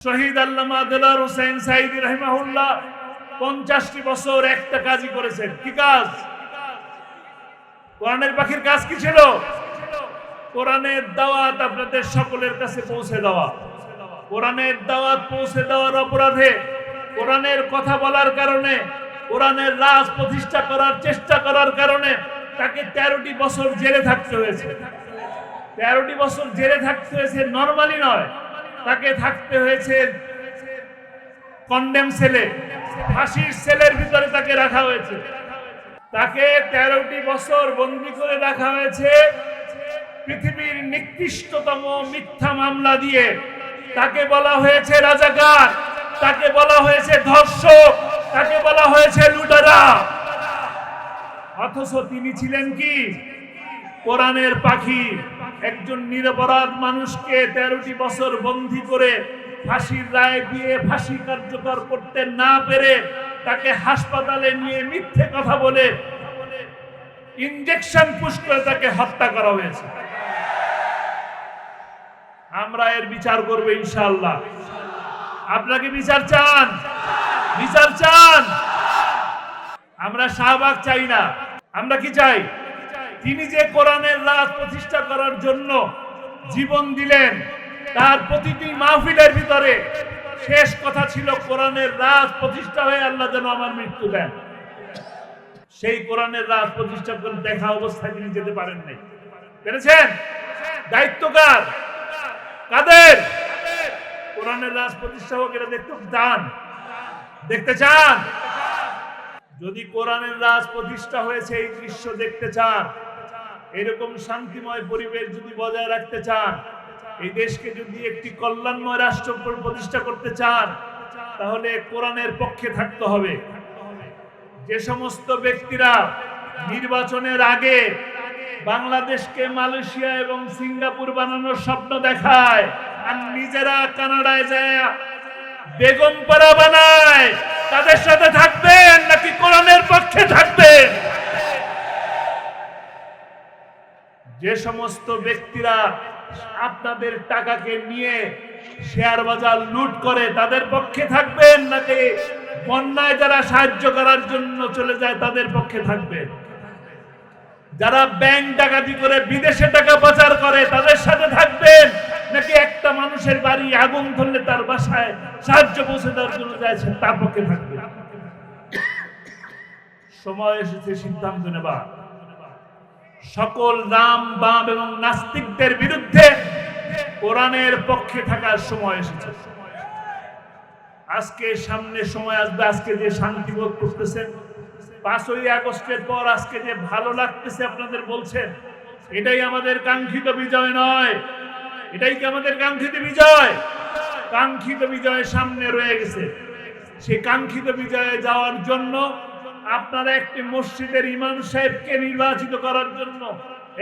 শহীদ আল্লামা দেলার হোসেন সাইদি রহিমাহুল্লাহ পঞ্চাশটি বছর একটা কাজই করেছেন। কি কাজ? কোরআনের পাখির কাজ কি ছিল? কোরআনের দাওয়াত আপনাদের সকলের কাছে পৌঁছে দেওয়া। কোরআনের দাওয়াত পৌঁছে দেওয়ার অপরাধে কোরআনের কথা বলার কারণে, কোরআনের রাজ প্রতিষ্ঠা করার চেষ্টা করার কারণে তাকে তেরোটি বছর জেলে থাকতে হয়েছে। তেরোটি বছর জেলে থাকতে হয়েছে নর্মালি নয় তাকে থাকতে হয়েছে কন্ডেম সেলে ফাঁসির সেলের ভিতরে তাকে রাখা হয়েছে। তাকে তেরোটি বছর বন্দি করে রাখা হয়েছে। পৃথিবীর নিকৃষ্টতম মিথ্যা মামলা দিয়ে। তাকে বলা হয়েছে রাজাকার, তাকে বলা হয়েছে ধর্ষক, তাকে বলা হয়েছে লুটারা। অথচ তিনি ছিলেন কি? কোরআনের পাখি একজন নিরপরাধ মানুষকে তেরোটি বছর বন্দি করে ফাঁসির রায় দিয়ে ফাঁসি কার্যকর করতে না পেরে তাকে হাসপাতালে নিয়ে মিথ্যে কথা বলে ইনজেকশন পুশ করে তাকে হত্যা করা হয়েছে। আমরা এর বিচার করব ইনশাআল্লাহ। আপনাকে বিচার চান? বিচার চান? আমরা শাহবাগ চাই না। আমরা কি চাই? তিনি যে কোরআনের রাজ প্রতিষ্ঠা করার জন্য জীবন দিলেন, তার প্রতিটি মাহফিলের ভিতরে শেষ কথা ছিল, কোরআনের রাজ প্রতিষ্ঠা হয়ে আল্লাহ যেন আমার মৃত্যু দেন। সেই কোরআনের রাজ প্রতিষ্ঠা করে দেখা অবস্থায় তিনি যেতে পারেন নাই। পেরেছেন? দায়িত্ব কার কাদের? কোরআনের রাজ প্রতিষ্ঠা হোক, এটা দেখতে চান দেখতে চান? যদি কোরআনের রাজ প্রতিষ্ঠা হয়েছে, এই দৃশ্য দেখতে চান এরকম শান্তিময় পরিবেশ যদি বজায় রাখতে চান, এই দেশকে যদি একটি কল্যাণময় রাষ্ট্র প্রতিষ্ঠা করতে চান, তাহলে কোরআনের পক্ষে থাকতে হবে। যে সমস্ত ব্যক্তিরা নির্বাচনের আগে বাংলাদেশকে মালয়েশিয়া এবং সিঙ্গাপুর বানানোর স্বপ্ন দেখায় আর নিজেরা কানাডায় যায়, বেগম পাড়া বানায়, তাদের সাথে থাকবেন নাকি কোরআনের পক্ষে থাকবেন? যে সমস্ত ব্যক্তিরা আপনাদের টাকাকে নিয়ে শেয়ার বাজার লুট করে তাদের পক্ষে থাকবেন নাকি বন্যায় যারা সাহায্য করার জন্য চলে যায় তাদের পক্ষে থাকবেন? যারা ব্যাংক ডাকাতি করে বিদেশে টাকা পাচার করে তাদের সাথে থাকবেন নাকি একটা মানুষের বাড়ি আগুন ধরলে তার বাসায় সাহায্য পৌঁছে দেওয়ার জন্য যাচ্ছে তার পক্ষে থাকবে সময় এসেছে, সিদ্ধান্ত নেবার। সকল রাম, বাম এবং নাস্তিকদের বিরুদ্ধে কোরআনের পক্ষে থাকার সময় এসেছে। আজকে সামনে সময় আসবে, আজকে যে শান্তি বোধ করতেছেন পাঁচই আগস্টের পর আজকে যে ভালো লাগতেছে আপনাদের বলছেন এটাই আমাদের কাঙ্ক্ষিত বিজয় নয়। এটাই কি আমাদের কাঙ্ক্ষিত বিজয়? কাঙ্ক্ষিত বিজয় সামনে রয়ে গেছে। সেই কাঙ্ক্ষিত বিজয়ে যাওয়ার জন্য আপনারা একটি মসজিদের ইমাম সাহেবকে নির্বাচিত করার জন্য,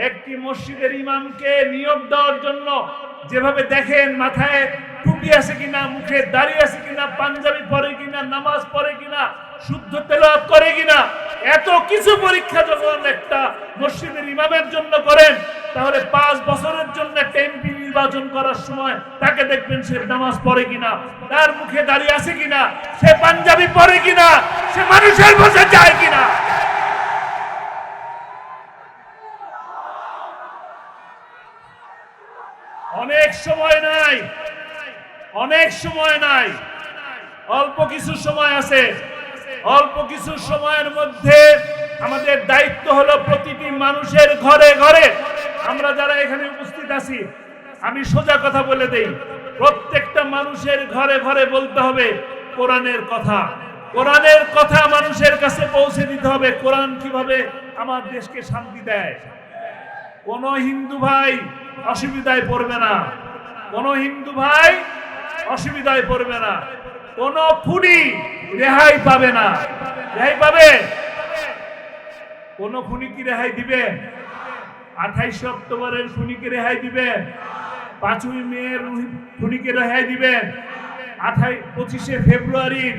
একটি মসজিদের ইমামকে নিয়োগ দেওয়ার জন্য যেভাবে দেখেন মাথায় টুপি আছে কিনা, মুখে দাঁড়িয়ে আছে কিনা, পাঞ্জাবি পরে কিনা, নামাজ পড়ে কিনা, শুদ্ধ তেলাওয়াত করে কিনা, এত কিছু পরীক্ষা যখন একটা মসজিদের ইমামের জন্য করেন, তাহলে পাঁচ বছরের জন্য একটা এমপি নির্বাচন করার সময় তাকে দেখবেন সে নামাজ পড়ে কিনা, তার মুখে দাঁড়িয়ে আছে কিনা, সে পাঞ্জাবি পরে কিনা, সে মানুষের বসে যায় কিনা। অনেক সময় নাই, অনেক সময় নাই, অল্প কিছু সময় আছে, অল্প কিছু সময়ের মধ্যে আমাদের দায়িত্ব হলো প্রতিটি মানুষের ঘরে ঘরে, আমরা যারা এখানে উপস্থিত আছি আমি সোজা কথা বলে দেই। প্রত্যেকটা মানুষের ঘরে ঘরে বলতে হবে, কোরআনের কথা। কোরআনের কথা মানুষের কাছে পৌঁছে দিতে হবে। কোরআন কীভাবে আমার দেশকে শান্তি দেয়? কোন হিন্দু ভাই অসুবিধায় পড়বে না। কোন হিন্দু ভাই অসুবিধায় পড়বে না। কোন খুনি রেহাই পাবে না। রেহাই পাবে? কোন খুনি কি রেহাই দিবে? আঠাইশে অক্টোবরের খুনিকে রেহাই দিবেন পাঁচই মেয়ের খুনিকে রেহাই দিবেন। আঠাই পঁচিশে ফেব্রুয়ারির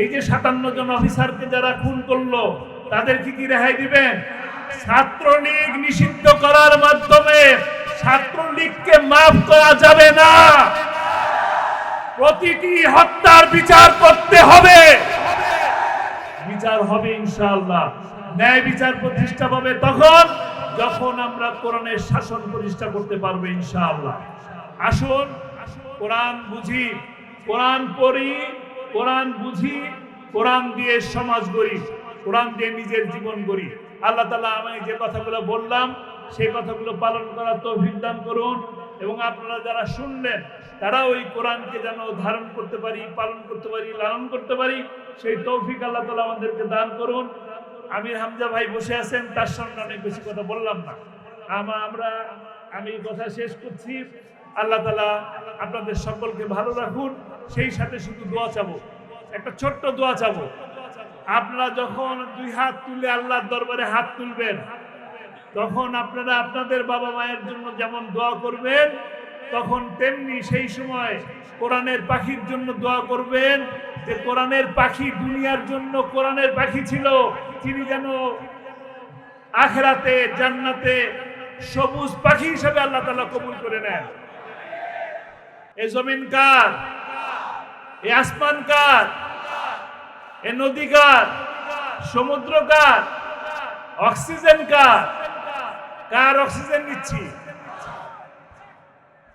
এই যে সাতান্ন জন অফিসারকে যারা খুন করল, তাদের কি কি রেহাই দিবেন? ছাত্রলীগ নিষিদ্ধ করার মাধ্যমে ছাত্রলীগকে মাফ করা যাবে না। প্রতিটি হত্যার বিচার করতে হবে। বিচার হবে ইনশাআল্লাহ। ন্যায় বিচার প্রতিষ্ঠা পাবে তখন, যখন আমরা কোরআনের শাসন প্রতিষ্ঠা করতে পারব ইনশাআল্লাহ। আসুন, কোরআন বুঝি, কোরআন পড়ি, কোরআন বুঝি, কোরআন দিয়ে সমাজ গড়ি, কোরআন দিয়ে নিজের জীবন গড়ি। আল্লাহ তালা আমি যে কথাগুলো বললাম, সেই কথাগুলো পালন করার তৌফিক দান করুন। এবং আপনারা যারা শুনলেন তারা ওই কোরআনকে যেন ধারণ করতে পারি, পালন করতে পারি, লালন করতে পারি, সেই তৌফিক আল্লাহ তালা আমাদেরকে দান করুন। আমির হামজা ভাই বসে আছেন, তার সঙ্গে অনেক বেশি কথা বললাম না। আমা, আমরা, আমি কথা শেষ করছি। আল্লাহ তালা আপনাদের সকলকে ভালো রাখুন, সেই সাথে শুধু দোয়া চাবো। একটা ছোট্ট দোয়া চাবো। আপনারা যখন দুই হাত তুলে আল্লাহর দরবারে হাত তুলবেন তখন আপনারা আপনাদের বাবা মায়ের জন্য যেমন দোয়া করবেন, তখন তেমনি সেই সময় কোরআনের পাখির জন্য দোয়া করবেন যে কোরআনের পাখি দুনিয়ার জন্য কোরআনের পাখি ছিল, তিনি যেন আখেরাতে, জান্নাতে সবুজ পাখি হিসেবে আল্লাহ তালা কবুল করে নেন। এ জমিন কার? এ আসমান কার? এ নদী কার? সমুদ্র কার? অক্সিজেন কার? কার অক্সিজেন নিচ্ছি?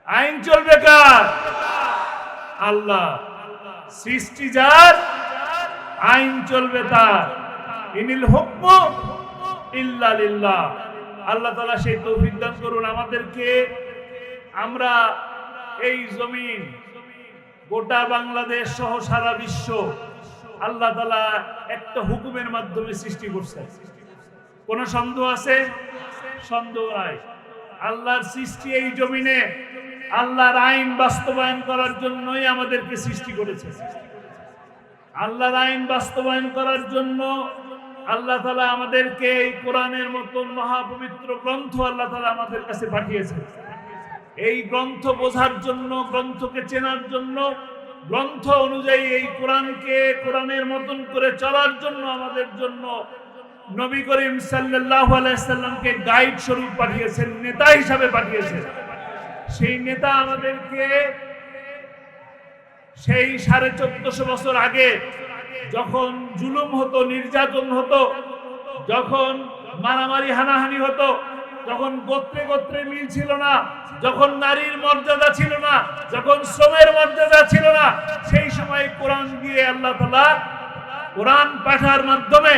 আইন চলবে কার? আল্লাহ। সৃষ্টি যার, আইন চলবে তার। ইনিল হুকম ইল্লা লিল্লাহ। আল্লাহ তাআলা সেই তৌফিক দান করুন আমাদেরকে। আমরা এই জমিন, গোটা বাংলাদেশ সহ সারা বিশ্ব আল্লাহ তাআলা একটা হুকুমের মাধ্যমে সৃষ্টি করছে। কোন সন্দেহ আছে? সন্দেহ নাই। আল্লাহর সৃষ্টি এই জমিনে, আল্লাহর আইন বাস্তবায়ন করার জন্যই আমাদেরকে সৃষ্টি করেছে। আল্লাহর আইন বাস্তবায়ন করার জন্য আল্লাহ তালা আমাদেরকে এই কোরআনের মতন মহাপবিত্র গ্রন্থ আল্লাহ তালা আমাদের কাছে পাঠিয়েছে। এই গ্রন্থ বোঝার জন্য, গ্রন্থকে চেনার জন্য, গ্রন্থ অনুযায়ী এই কোরআনকে, কোরআনের মতন করে চলার জন্য আমাদের জন্য নবী করিম সাল্লাল্লাহু আলাইহি সাল্লামকে গাইড স্বরূপ পাঠিয়েছেন, নেতা হিসাবে পাঠিয়েছেন। সেই নেতা আমাদেরকে সেই সাড়ে চোদ্দশো বছর আগে যখন জুলুম হতো, নির্যাতন হতো, যখন মারামারি, হানাহানি হতো, যখন গোত্রে গোত্রে মিল ছিল না, যখন নারীর মর্যাদা ছিল না, যখন শ্রমের মর্যাদা ছিল না, সেই সময় কোরআন দিয়ে আল্লাহ তালা কোরআন পাঠার মাধ্যমে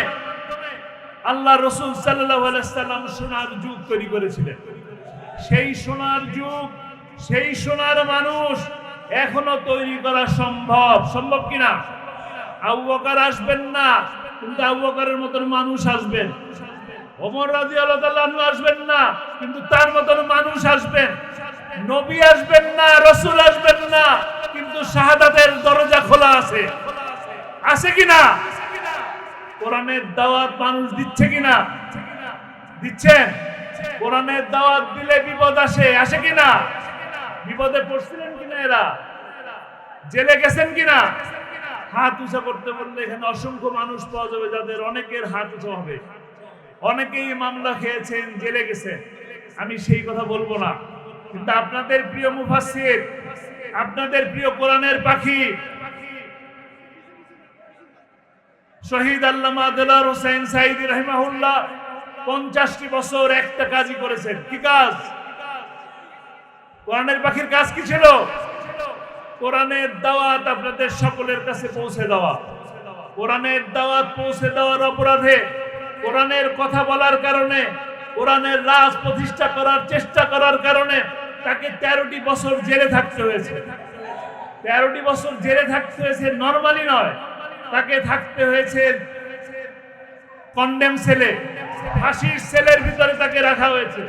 আল্লাহ রসুল সাল্লাম সোনার যুগ তৈরি করেছিলেন। সেই সোনার যুগ, সেই সোনার মানুষ এখনও তৈরি করা সম্ভব সম্ভব কিনা? আবু বকর আসবেন না, কিন্তু আবু বকরের মতন মানুষ আসবেন। ওমর রাজি আল্লাহ আসবেন না, কিন্তু তার মতন মানুষ আসবেন। নবী আসবেন না, রসুল আসবেন না, কিন্তু শাহাদাতের দরজা খোলা আছে। আছে কিনা? কোরআনের দাওয়াত মানুষ দিচ্ছে কিনা? দিচ্ছেন? কোরআনের দাওয়াত দিলে বিপদ আসে আসে কিনা? বিপদে পড়ছিলেন কিনা এরা? জেলে গেছেন কিনা? হাত উঁচা করতে বললে এখানে অসংখ্য মানুষ পাওয়া যাবে যাদের অনেকের হাত উঁচা হবে। অনেকেই মামলা খেয়েছেন, জেলে গেছেন। আমি সেই কথা বলব না। কিন্তু আপনাদের প্রিয় মুফাসির আপনাদের প্রিয় কোরআনের পাখি শহীদ আল্লামা দেলার হোসেন সাইদি রহিমাহুল্লাহ পঞ্চাশটি বছর একটা কাজই করেছেন। কি কাজ? কোরআনের পাখির কাজ কি ছিল? কোরআনের দাওয়াত আপনাদের সকলের কাছে পৌঁছে দেওয়া। কোরআনের দাওয়াত পৌঁছে দেওয়ার অপরাধে কোরআনের কথা বলার কারণে, কোরআনের রাজ প্রতিষ্ঠা করার চেষ্টা করার কারণে তাকে তেরোটি বছর জেলে থাকতে হয়েছে। তেরোটি বছর জেলে থাকতে হয়েছে, নর্মালি নয়। তাকে থাকতে হয়েছে কন্ডেম সেলে ফাঁসির সেলের ভিতরে তাকে রাখা হয়েছে।